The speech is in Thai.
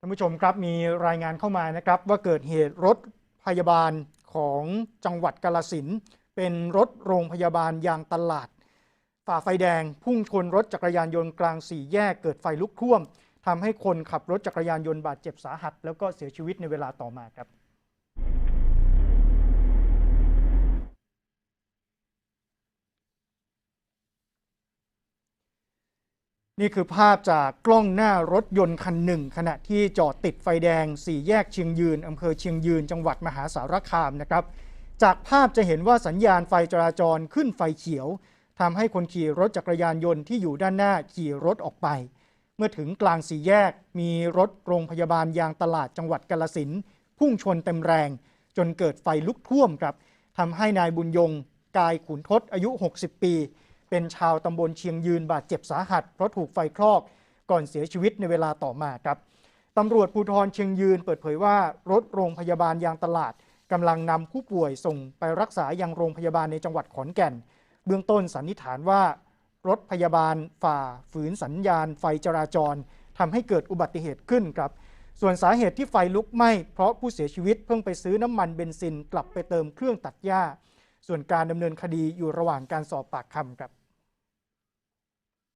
ท่านผู้ชมครับมีรายงานเข้ามานะครับ ว่าเกิดเหตุรถพยาบาลของจังหวัดกาลสินเป็นรถโรงพยาบาลยางตลาด ฝ่าไฟแดงพุ่งชนรถจักรยานยนต์กลางสี่แยกเกิดไฟลุกท่วมทำให้คนขับรถจักรยานยนต์บาดเจ็บสาหัส แล้วก็เสียชีวิตในเวลาต่อมาครับ นี่คือภาพจากกล้องหน้ารถยนต์คันหนึ่ง ขณะที่จอดติดไฟแดงสี่แยกเชียงยืนอำเภอเชียงยืน จังหวัดมหาสารคามนะครับ จากภาพจะเห็นว่าสัญญาณไฟจราจรขึ้นไฟเขียวทำให้คนขี่รถจักรยานยนต์ที่อยู่ด้านหน้าขี่รถออกไป เมื่อถึงกลางสี่แยกมีรถโรงพยาบาลยางตลาดจังหวัดกาลสินพุ่งชนเต็มแรง จนเกิดไฟลุกท่วมครับทำให้นายบุญยงกายขุนทศอายุ 60 ปี เป็นชาวตำบลเชียงยืนบาดเจ็บสาหัส เพราะถูกไฟคลอกก่อนเสียชีวิตในเวลาต่อมาครับตำรวจภูธรเชียงยืนเปิดเผยว่ารถโรงพยาบาลยางตลาดกำลังนำผู้ป่วยส่งไปรักษายังโรงพยาบาลในจังหวัดขอนแก่น เบื้องต้นสันนิษฐานว่ารถพยาบาลฝ่าฝืนสัญญาณ ไฟจราจรทำให้เกิดอุบัติเหตุขึ้นครับ ส่วนสาเหตุที่ไฟลุกไหม้เพราะผู้เสียชีวิตเพิ่งไปซื้อน้ำมันเบนซินกลับไปเติมเครื่องตัดหญ้า ส่วนการดำเนินคดีอยู่ระหว่างการสอบปากคำครับ